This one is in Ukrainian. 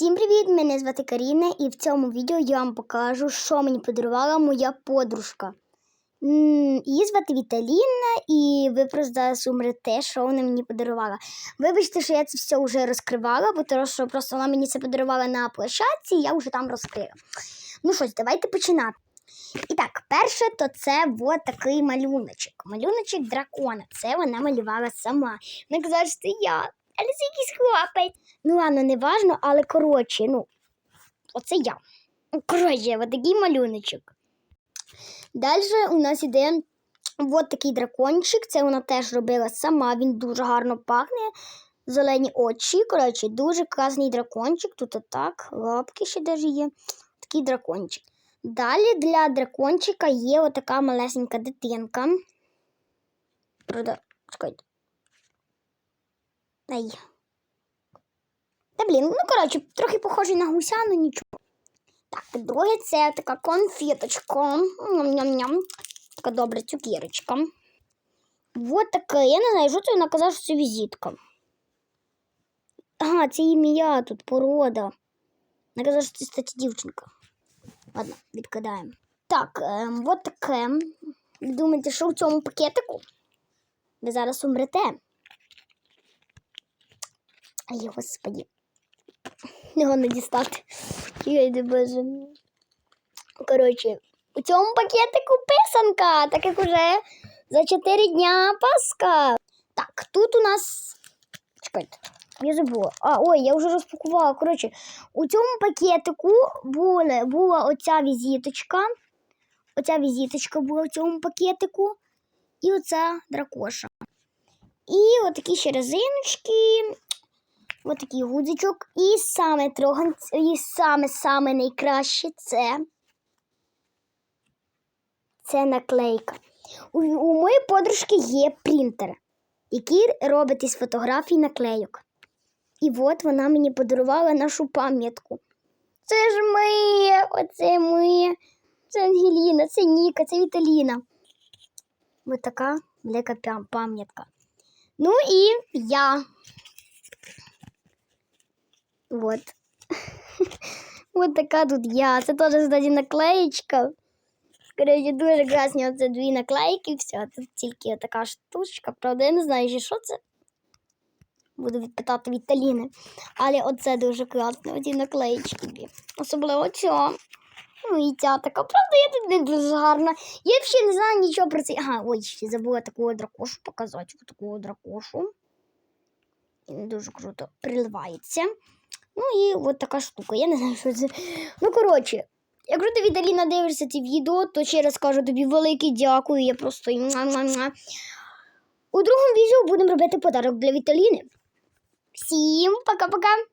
Всім привіт! Мене звати Каріна, і в цьому відео я вам покажу, що мені подарувала моя подружка. Її звати Віталіна, і ви просто зараз умрете, що вона мені подарувала. Вибачте, що я це все вже розкривала, бо тому що просто вона мені це подарувала на площадці, і я вже там розкрила. Ну що ж, давайте починати. І так, перше, то це от такий малюночок. Малюночок дракона. Це вона малювала сама. Вона казала, що це я. Але це якийсь хлопець. Ну ладно, не важно, але коротше, ну, оце я. Коротше, от такий малюночок. Далі у нас іде от такий дракончик. Це вона теж робила сама. Він дуже гарно пахне. Зелені очі. Коротше, дуже класний дракончик. Тут отак, лапки ще даже є. Такий дракончик. Далі для дракончика є отака малесенька дитинка. Правда, чекайте. Ай. Та блін, ну коротше, трохи похожий на гуся, але нічого. Так, друге це така конфеточка. Ням-ням-ням. Така добра цукерочка. Вот така. Я не знаю, що це вона казала, що це візитка. Ага, це ім'я тут, порода. Вона казала, що це, кстати, дівчинка. Ладно, відкидаємо. Так, ем, от таке. Думаєте, що в цьому пакетику? Ви зараз умрете. Ай, господи. Його не дістати. Я боже. Коротше, у цьому пакетику писанка, так як уже за 4 дня Пасха. Так, тут у нас. Чекайте, я забула. А, ой, я вже розпакувала. Коротше, у цьому пакетику була, була оця візиточка. Оця візиточка була в цьому пакетику. І оця дракоша. І отакі ще резиночки. Ось такий гудзичок. І саме троган, і саме саме найкраще це. Це наклейка. У, у моєї подружки є принтер, який робить із фотографій наклейок. І от вона мені подарувала нашу пам'ятку. Це ж ми, оце ми. Це Ангеліна, це Ніка, це Віталіна. Ось така велика пам'ятка. Ну і я. Вот. Вот така тут я. Це теж, кстати, наклеєчка. Коротше, дуже класні оце дві наклейки. Все, тут тільки така штучка. Правда, я не знаю, що це. Буду відпитати від Таліни. Але оце дуже класно, оці наклеєчки. дві. Особливо ця. Ну і ця така. Правда, я тут не дуже гарна. Я взагалі не знаю нічого про це. Ага, ой, ще забула таку дракошу показати. Таку дракошу. Він дуже круто приливається. Ну і от така штука. Я не знаю, що це. Ну, коротше, якщо ти Віталіна дивишся ці відео, то ще раз кажу тобі велике дякую. Я просто. У другому відео будемо робити подарок для Віталіни. Всім пока-пока!